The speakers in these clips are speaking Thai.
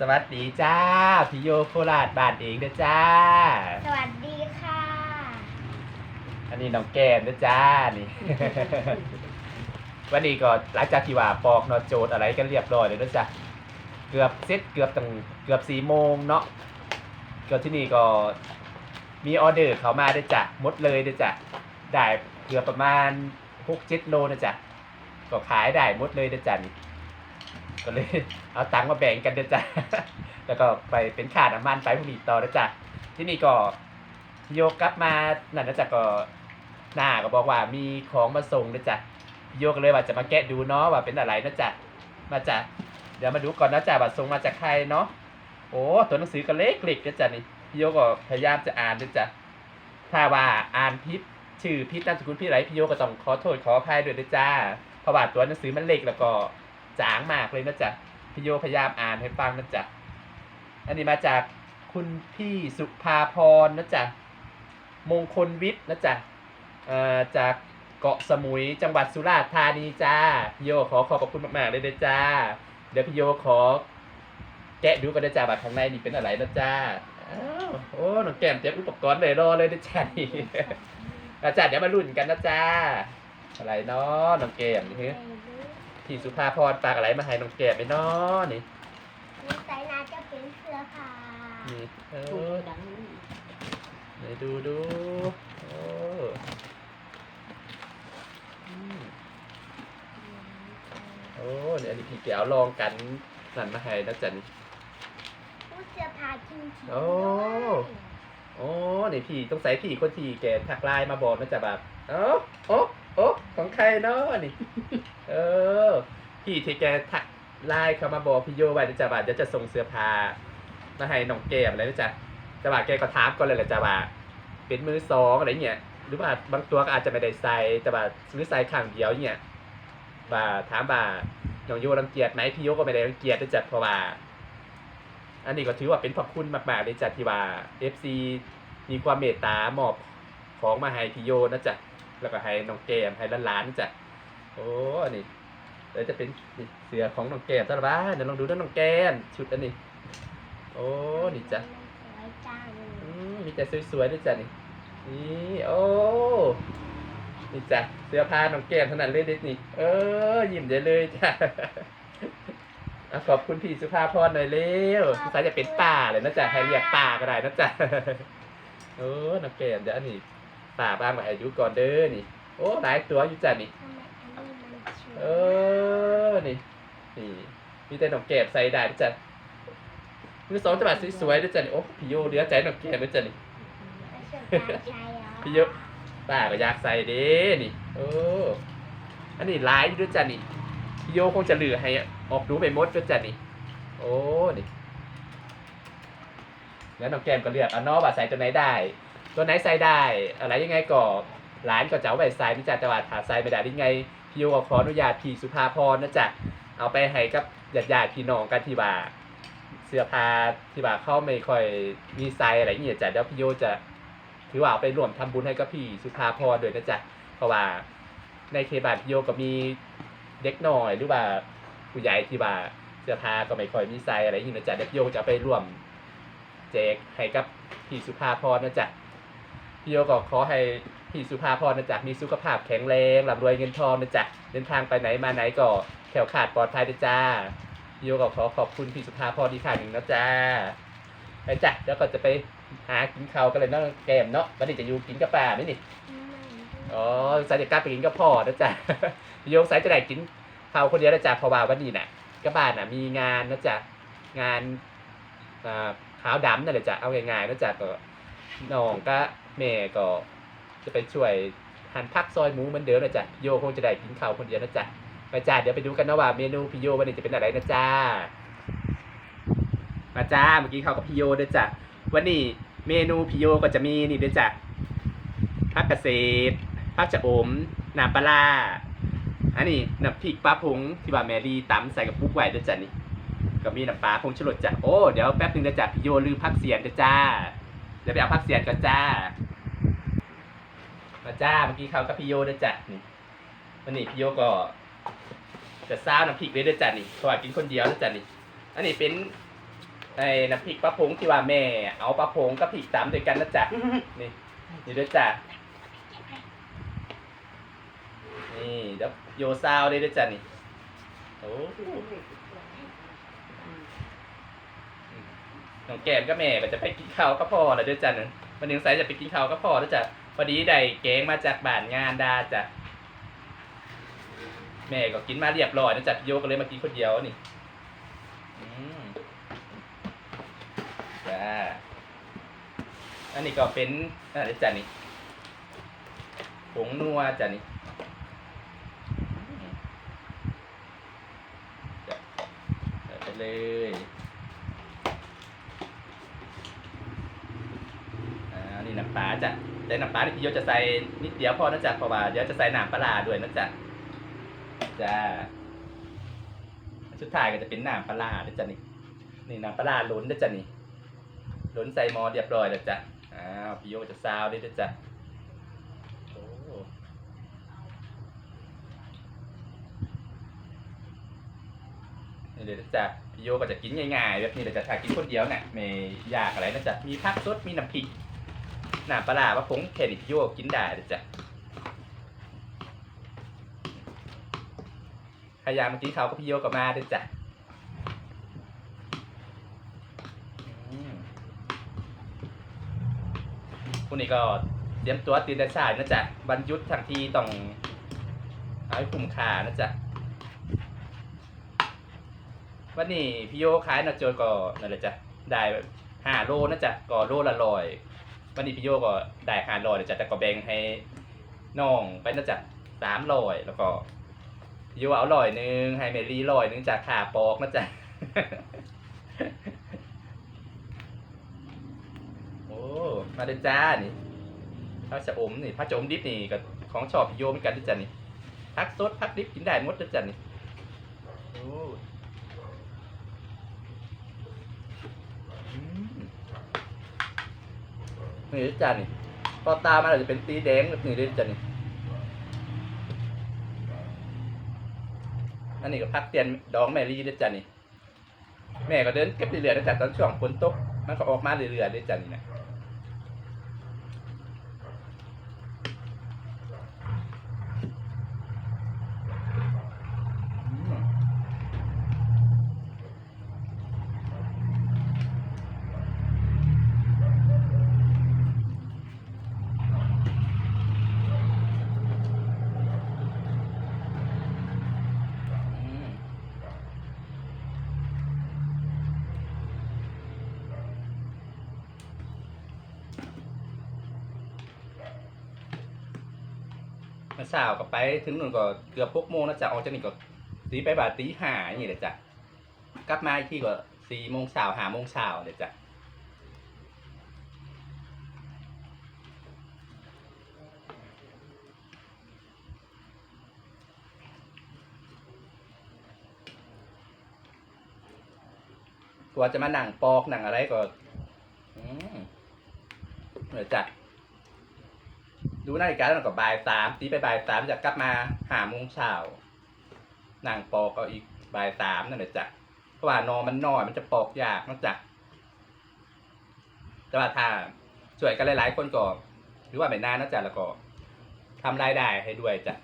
สวัสดีจ้าพี่โยโคราชบ้านเองเด้อจ้า สวัสดีค่ะ อันนี้น้องแก้มเด้อจ้านี่ วันนี้ก็หลังจากที่ว่าปอกเนอโจทย์อะไรกันเรียบร้อยเลยนะจ๊ะเกือบเสร็จเกือบตั้งเกือบสี่โมงเนาะก็ที่นี่ก็มีออเดอร์เขามาเด้อจ้ะหมดเลยเด้อจ้ะได้เกือบประมาณหกเจ็ดโลนะจ๊ะก็ขายได้หมดเลยเด้อจ้ะนี่ ก็เลย เอาตังค์มาแบ่งกันเด้อจ้ะแล้วก็ไปเป็นค่าน้ำมันไปพรุ่งนี้ต่อนะจ๊ะ ที่นี่ก็โยกกลับมานั่นนะจ๊ะก็หน้าก็บอกว่ามีของมาส่งนะจ๊ะโยกเลยว่าจะมาแกะดูเนาะว่าเป็นอะไรนะจ๊ะ มาจ้ะเดี๋ยวมาดูก่อนนะจ๊ะว่าส่งมาจากใครเนาะ โอ้ตัวหนังสือก็เล็กเล็กนะจ๊ะนี่พี่โยก็พยายามจะอ่านนะจ๊ะ ถ้าว่าอ่านพิษชื่อพิษนามสกุลพี่ไรพี่โยก็ต้องขอโทษขออภัยด้วยนะจ๊ะเพราะว่าตัวหนังสือมันเล็กแล้วก็ จางมากเลยนะจ๊ะพี่โยพยายามอ่านให้ฟังนะจ๊ะอันนี้มาจากคุณพี่สุภาพรนะจ๊ะมงคลวิทย์นะจ๊ะเอ่อจากเกาะสมุยจังหวัดสุราษฎร์ธานีจ้าพี่โยขอขอบคุณมากๆเลยนะจ้า เดี๋ยวพี่โยขอ แกะดูกันนะจ้าว่าข้างในนี่เป็นอะไรนะจ้าอ้โอ้น้องแก้มเตรียมอุปกรณ์เลยรอเลยนะจ้านี่อาจารย์เดี๋ยวมาลุ้นกันนะจ้าอะไรเนาะน้องแก้มนี่ พี่สุภาพรฝากอะไรมาให้น้องแก้มไหมเนาะนี่นิสัยนาจะเป็นเสื้อผ้านี่เอถูอกดังไหนดูดูโอ้อืมโอ้เนี่ยอันนี้พี่แก้วลองกันนั่นมาให้นะจ๊ะนี่ผู้เสื้อผ้าจริงๆโอ้ โอ้นี่พี่ต้องใส่พี่คนที่แกทักไลน์มาบอกนะจ๊ะแบบเอ้าโอ้โอ้ของใครเนาะนี่ เออ พี่ที่แกทักไลน์เขามาบอกพี่โยไว้นะจ๊ะว่าเดี๋ยวจะส่งเสื้อผ้ามาให้น้องแก้มอะไรนะจ๊ะแต่ว่าแกก็ถามก่อนเลยแหละจ๊ะว่าเป็นมือสองอะไรเงี้ยหรือว่าบางตัวก็อาจจะไม่ได้ใส่แต่ว่าซื้อใส่ข้างเดียวเนี่ยว่าถามว่าน้องโยรังเกียจไหมพี่โยก็ไม่ได้รังเกียจนะจ๊ะเพราะว่า อันนี้ก็ถือว่าเป็นขอบคุณมากๆเลยจ้ะที่ว่า FC มีความเมตตามอบของมาให้พี่โยนะจ๊ะแล้วก็ให้น้องแก้มให้ล้านๆนะจ๊ะ โอ้อันนี้เดี๋ยวจะเป็นนี่เสือของน้องแก้มจ้ะบ้าเดี๋ยวลองดูนะน้องแก้มชุดอันนี้ โอ้นี่จ้ะสวยจังอืมมีแต่สวยๆด้วยจ้ะนี่นี่โอ้นี่จ้ะเสื้อผ้าน้องแก้มเท่านั้นเลยเด็ดนี่เออยิ้มได้เลยจ้ะอะขอบคุณพี่สุภาพรหน่อยเร็วสงสัยจะเป็นป่าเลยนะจ๊ะให้เรียกป่าก็ได้นะจ๊ะโอ้น้องแก้มเดี๋ยวอันนี้ป่าบ้างมาอายุก่อนเด้อนี่ โอ้หลายตัวอยู่จ้ะนี่ทำไมอันนี้มันสวยเออนี่ นี่ มีแต่น้องแก้มใส่ได้นะจ๊ะมือสองจังหวัดสวยๆด้วยจ้ะนี่โอ้พี่โยเดือใจน้องแก้มด้วยจ้ะนี่แล้วเสื้อผ้าชายเหรอพี่เยอะป้าก็อยากใส่เด้นี่ โอ้ อันนี้ลายอยู่ด้วยจ้ะนี่พี่โยคงจะเหลือให้ออกดูไปหมดด้วยจ้ะนี่ โอ้ นี่แล้วน้องแก้มก็เลือกเอาเนาะว่าใส่ตัวไหนได้ ตัวไหนใส่ได้ อะไรยังไงก็ร้านก็จะเอาไปใส่นี่จ้ะแต่ว่าถ้าใส่ไม่ได้ยังไง พี่โยก็ขออนุญาตพี่สุภาพรนะจ๊ะเอาไปให้กับญาติญาติพี่น้องกันที่ว่าเสื้อผ้าที่ว่าเขาไม่ค่อยมีไซส์อะไรอย่างเงี้ยจ้ะเดี๋ยวพี่โยจะถือว่าเอาไปร่วมทำบุญให้กับพี่สุภาพรด้วยนะจ๊ะเพราะว่าในเคบานพิโยก็มีเด็กน่อยหรือว่าผู้ใหญ่ที่ว่าเสื้อผ้าก็ไม่ค่อยมีไซส์อะไรอย่างนี้นะจ๊ะเดี๋ยวพี่โยจะไปร่วมแจกให้กับพี่สุภาพรนะจ๊ะพี่โยก็ขอให้ พี่สุภาพรนะจ๊ะมีสุขภาพแข็งแรงร่ำรวยเงินทองนะจ๊ะเดินทางไปไหนมาไหนก็แขวขาดปลอดภัยนะจ๊ะโยก็ขอขอบคุณพี่สุภาพรที่ข่าวหนึ่งนะจ๊ะไปจ้ะแล้วก็จะไปหากินข้าวกันเลยเนาะแกมเนาะวันนี้จะอยู่กินกับป่าไหมนี่อ๋อสายจะกลับไปกินกับพ่อนะจ๊ะโยงสายจะได้กินข้าวคนเดียวนะจ๊ะเพราะว่าวันนี้น่ะกับบ้านน่ะมีงานนะจ๊ะงานอ่าขาวดำนั่นแหละจ๊ะเอาง่ายๆนะจ๊ะก็น้องก็แม่ก็ จะไปช่วยหั่นผักซอยหมูเหมือนเดิมนะจ๊ะโยคงจะได้กินข้าวคนเดียวนะจ๊ะไปจ้าเดี๋ยวไปดูกันนะว่าเมนูพี่โยวันนี้จะเป็นอะไรนะจ๊ะมาจ้าเมื่อกี้ข้าวกับพี่โยด้วยจ้ะวันนี้เมนูพิโยก็จะมีนี่ด้วยจ้ะผักเกษผักชะอมน้ำปลาอันนี้น้ำพริกปลาพงที่ว่าแมรี่ตำใส่กับปุ๊กไว้ด้วยจ้ะนี่ก็มีน้ำปลาพงชูรสจ้ะโอ้เดี๋ยวแป๊บนึงนะจ้ะพิโยลืมผักเสียนด้วยจ้าเดี๋ยวไปเอาผักเสียนกันจ้า จ้าเมื่อกี้เขากับพิโยด้วยจ้ะนี่วันนี้พิโยก็จะซ้าวน้ำพริกเลยด้วยจ้ะนี่เพราะว่ากินคนเดียวด้วยจ้ะนี่อันนี้เป็นในน้ำพริกปลาพงที่ว่าแม่ เอาปลาพงกับพริกตามด้วยกันนะจ๊ะนี่นี่ด้วยจ้ะนี่เดี๋ยวโยซาวได้ด้วยจ้ะนี่โอ้น้องแก้มก็แม่ก็จะไปกินข้าวก็พอแล้วด้วยจ้ะนึงวันหนึงสายจะไปกินข้าวก็พอแล้วจ้ะ พอดีได้แกงมาจากบ้านงานดาจ้ะแม่ก็กินมาเรียบร้อยนะจ๊ะพี่โยก็เลยมากินคนเดียวนี่อืมจ้าอันนี้ก็เป็นอะไรจ้ะนี่ผงนัวจ้ะนี่จะใส่ไปเลยอ่านี่น้ำปลาจ้ะ แต่น้ำปลานี่พี่โยจะใส่นิดเดียวพอนะจ๊ะเพราะว่าเดี๋ยวจะใส่น้ำปลาด้วยนะจ๊ะจ้าสุดท้ายก็จะเป็นน้ำปลาร้านะจ๊ะนี่นี่น้ำปลาร้าล้นนะจ๊ะนี่ล้นใส่หม้อเรียบร้อยแล้วจ้ะอ้าวพี่โยจะซาวด้ด้วยจ้ะโอ้นี่เดี๋ยวจะพี่โยก็จะกินง่ายๆแบบนี้เดี๋ยวจะถ่ายกินคนเดียวเนี่ยไม่ยากอะไรนะจ๊ะมีผักสดมีน้ำพริก น้ำปลาร้าว่าผงแค่นี้พี่โยกินได้เลยจ้ะใครอยากมากินข้ากับพี่โยก็มาด้วยจ้ะอืมพรุ่งนี้ก็เตรียมตัวตื่นแต่เช้านะจ๊ะวันหยุดทางที่ต้องเอาให้คุ้มค่านะจ๊ะวันนี้พี่โยขายนะโจก็นั่นแหละจ้ะได้ห้าโลนะจ๊ะก็โลละร้อย วันนี้พี่โยก็ได้ห้าร้อยจ๊ะแต่ก็แบ่งให้น้องไปนะจ๊ะสามร้อยแล้วก็พี่โยเอาร้อยหนึ่งให้เมลี่ร้อยหนึ่งจากขาปอกนะจ๊ะโอ้มาเด้จ้านี่ข้าวชะอมนี่ผักชะอมดิบนี่ก็ของชอบพี่โยเหมือนกันเด้อจ้ะนี่ผักสดผักดิบกินได้หมดเด้อจ้ะนี่โอ้ นี่ด้อจ้ะนี่พอตามันอาจจะเป็นตีแดงแบบนี้เด้อจ้ะนี่อันนี้ก็พักเตียนดองแมรี่ด้จ้ะนี่แม่ก็เดินเก็บเรื่อยๆตั้งแตอนช่วงฝนตกมันก็ออกมาเรื่อยๆเด้จ้ะนี่นะ ช้าก็ไปถึงนู่นก็เกือบพกโมงนะจ๊ะออกจากนี่ก็ตีไปบ่าทตีห้าอย่างนี้เลยจ้ะกลับมาอีกทีก็สี่โมงเช้าห้าโมงเช้าเลยจ้ะกว่าจะมาหนังปอกหนังอะไรก็ อืมเหนื่อยจ้ะ ดูนาฬิกาแล้วก็บ่ายสามตีไปบ่ายสามจะกลับมาหาโมงเช้านางปอกก็อีกบ่ายสามนั่นแหละจ้ะเพราะว่านอนมันน้อยมันจะปอกยากนอกจากแต่ว่าถ้าช่วยกันหลายๆคนก็หรือว่าไม่นานนะจ๊ะแล้วก็ทำรายได้ให้ด้วยจ้ะ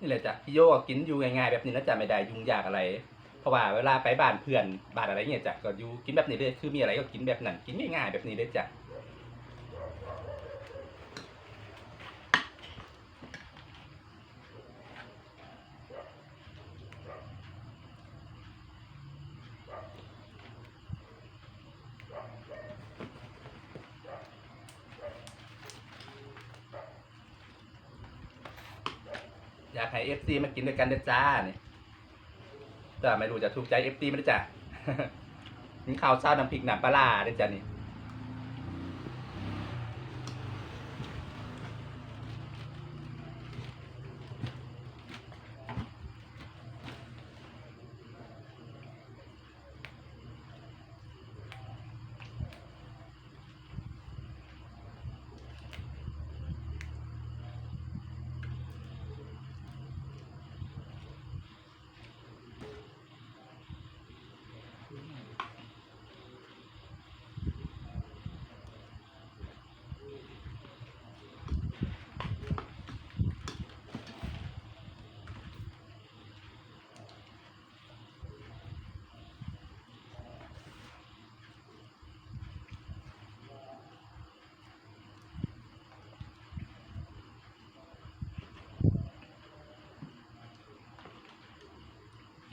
นี่แหละจ้ะพี่โยก็กินอยู่ง่ายๆแบบนี้แล้วจะไม่ได้ยุ่งยากอะไร เพราะว่าเวลาไปบ้านเพื่อนบ้านอะไรเงี้ยจ้ะก็อยู่กินแบบนี้เลยคือมีอะไรก็กินแบบนั้นกินง่ายๆแบบนี้เลยจ้ะ อยากให้เอฟ ซีมากินด้วยกันเด้อจ้าเนี่ยแต่ไม่รู้จะถูกใจเอฟซีมันจ้ากินข้าวเช้าน้ำพริกหนังปลาร้าเด้อจ้านี่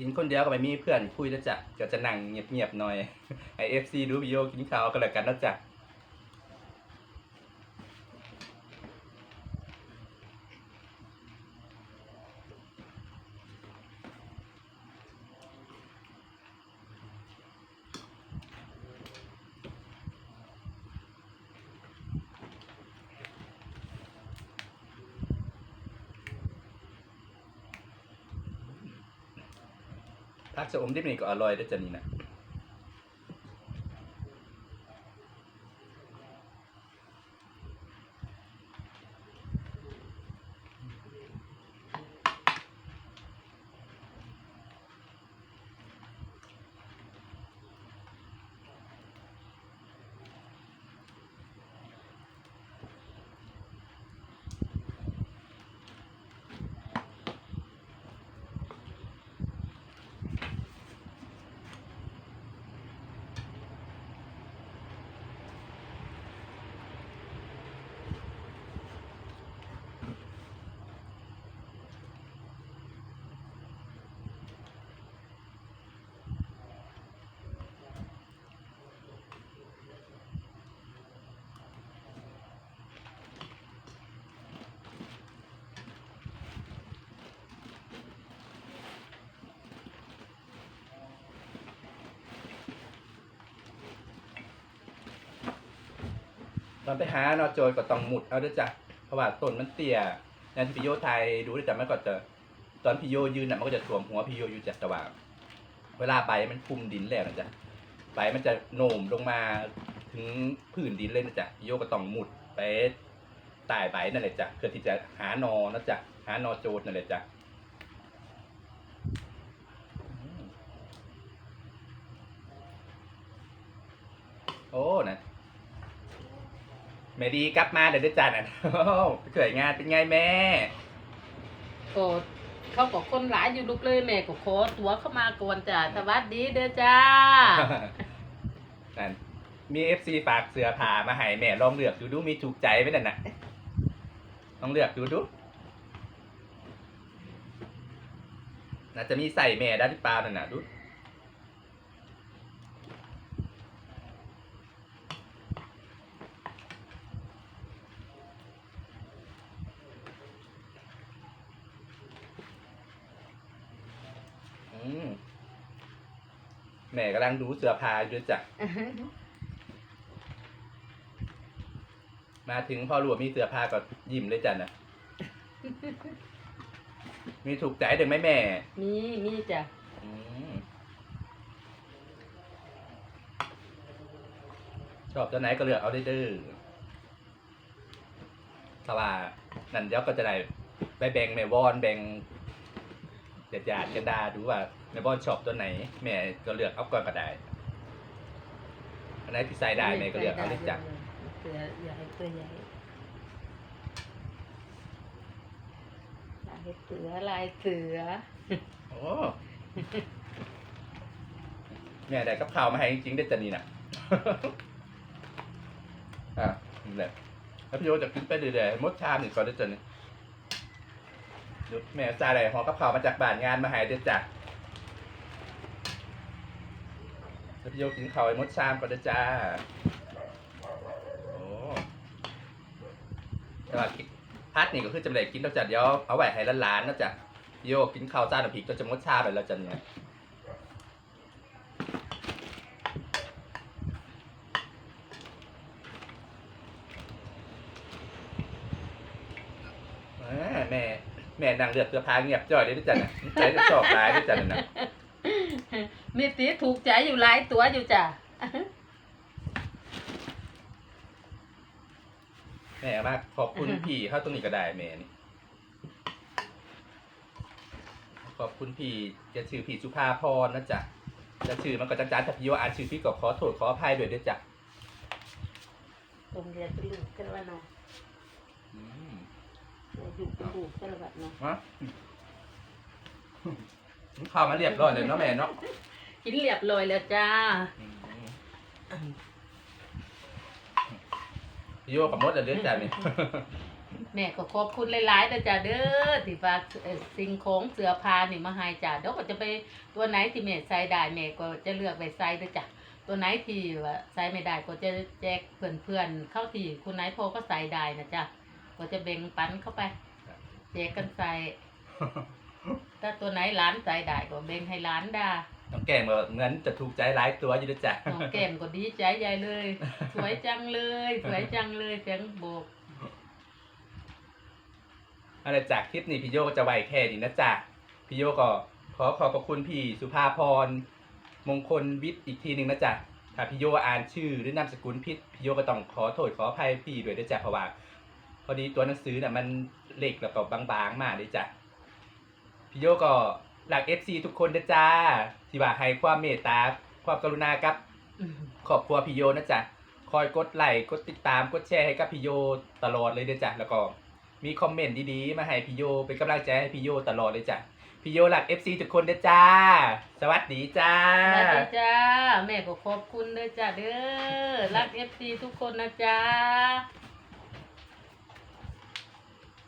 กินคนเดียวก็ไม่มีเพื่อนคุยแล้วจ้ะก็จะนั่งเงียบๆหน่อยไอเอฟซีดูวิดีโอกินข้าวก็แล้วกันนะจ้ะ ผักสะอมดิบนี่ก็อร่อยด้วยจ้ะนี่นะ ตอนไปหาเนาะโจยก็ต้องหมุดเอาด้วยจ้ะเพราะว่าต้นมันเตี้ยอย่างที่พี่โยไทยดูด้วยจ้ะมันก็จะตอนพี่โยยืนน่ะมันก็จะถ่วมหัวพี่โยอยู่จ้ะแต่ว่า เวลาใบมันคุมดินแล้วนะจ๊ะใบมันจะโหน่มลงมาถึงพื้นดินเลยนะจ๊ะพี่โยก็ต้องหมุดไปใต้ใบนั่นแหละจ้ะเพื่อที่จะหานอนะจ๊ะหานอโจดนั่นแหละจ้ะโอ้นะ แม่ดีกลับมาเดี๋ยวได้จ้ะน่ะโอ้เกิดงานเป็นไงแม่โกรธเขาก็คนหลายอยู่ลูกเลยแม่ก็ขอตัวเข้ามาก่อนจ้าสวัสดีเด้อจ้า นั่นมีเอฟซีฝากเสือผ่ามาให้แม่ลองเลือกดูดูมีถูกใจไหมนั่นน่ะลองเลือกดูดูน่าจะมีใส่แม่ได้หรือเปล่านั่นน่ะดูอืม แม่กำลังดูเสือผ้าอยู่ด้วยจ้ะ มาถึงพอรู้ว่ามีเสื้อผ้าก็ยิ้มเลยจ้ะนะมีถูกใจถึงไหมแม่ มีมีจ้ะอืมชอบตัวไหนก็เลือกเอาได้เด้อถ้าว่านั่นเดี๋ยวก็จะได้ไปแบ่งแม่วอนแบ่งญาติญาติๆกันดาดูว่า แม่วอนชอบตัวไหน แม่ก็เลือกเอาก่อนก็ได้อันไหนที่ใส่ได้แม่ก็เลือกเอาเลยจ้ะเสือใหญ่ตัวใหญ่ลายเสือลายเสือโอ้แม่ได้กับข้าวมาให้จริงๆได้จันนี่นะอะนี่แหละแล้วพี่โยจะกินไปเรื่อยๆมดชามหนึ่งก่อนได้จันนี่เดี๋ยวแม่จ่ายอะไรหอกับข้าวมาจากบ้านงานมาให้เด็ดจ้ะ แล้วพี่โยกินข้าวไอ้มดชามก่อนได้จ้าโอ้แต่ว่ากินพัดนี่ก็คือจำเลยกินแล้วจ้ะเดี๋ยวเอาไว้ให้ล้านๆนะจ๊ะพี่โยกินข้าวจ้าน้ำพริกก็จะมดชาไปแล้วจ้ะเนี่ยแม่แม่แม่นางเลือกเสื้อผ้าเงียบจ่อยเลยนะจ๊ะนะใจจะชอบร้ายนะจ๊ะนะ มีตีถูกใจอยู่หลายตัวอยู่จ้ะแม่มากขอบคุณพี่เข้าตรงนี้ก็ได้แม่นี่ขอบคุณพี่จะชื่อพี่สุภาพรนะจ๊ะจะชื่อมันก็จังจานถ้าพี่ว่าอ่านชื่อพี่ก็ขอโทษขออภัยด้วยด้วยจ้ะตรงเรียนเป็นลูกกันแล้วเนาะอืมอยู่เป็นลูกกันแล้วเนาะฮะ ข้าวมาเรียบร้อยเลยเนาะแม่เนาะกินเรียบร้อยแล้วจ้าอืมพี่โยกับมดอะเรื่องจ้ะนี่แม่ก็ขอบคุณหลายๆนะจ้ะเด้อที่ฝากเอ่อสิ่งของเสื้อผ้านี่มาให้จ้ะเดี๋ยวก็จะไปตัวไหนที่แม่ใส่ได้แม่ก็จะเลือกไปใส่เด้อจ้ะตัวไหนที่ว่าใส่ไม่ได้ก็จะแจกเพื่อนๆเข้าที่คนไหนพอก็ใส่ได้นะจ้ะก็จะแบ่งปันเข้าไปแจกกันใส่ ถ้าตัวไหนหลานใส่ได้ก็แบ่งให้หลานได้น้องแก้มก็เหมือนจะถูกใจหลายตัวอยู่ด้วยจ้ะน้องแก้มก็ดีใจใหญ่เลย สวยจังเลย สวยจังเลยเสียงโบกอะไรจากคลิปนี้พี่โยก็จะไวแค่นี้นะจ๊ะพี่โยก็ขอขอบพระคุณพี่สุภาพรมงคลวิทย์อีกทีหนึ่งนะจ๊ะถ้าพี่โยอ่านชื่อหรือนามสกุลผิดพี่โยก็ต้องขอโทษขออภัยพี่ด้วยนะจ๊ะเพราะว่าพอดีตัวหนังสือน่ะมันเล็กแล้วก็บางๆมากเลยจ้ะ พี่โยก็หลัก FC ทุกคนนะจ๊ะที่ว่าให้ความเมตตาความกรุณากับครอบครัวพี่โยนะจ๊ะคอยกดไลค์กดติดตามกดแชร์ให้กับพี่โยตลอดเลยเด้อจ้ะแล้วก็มีคอมเมนต์ดีๆ มาให้พี่โยเป็นกำลังใจให้พี่โยตลอดเลยจ้ะพี่โยหลัก FC ทุกคนเด้อจ้า สวัสดีจ้าสวัสดีจ้า แม่ก็ขอบคุณเด้อจ้าเด้อรักเอฟซีทุกคนนะจ้า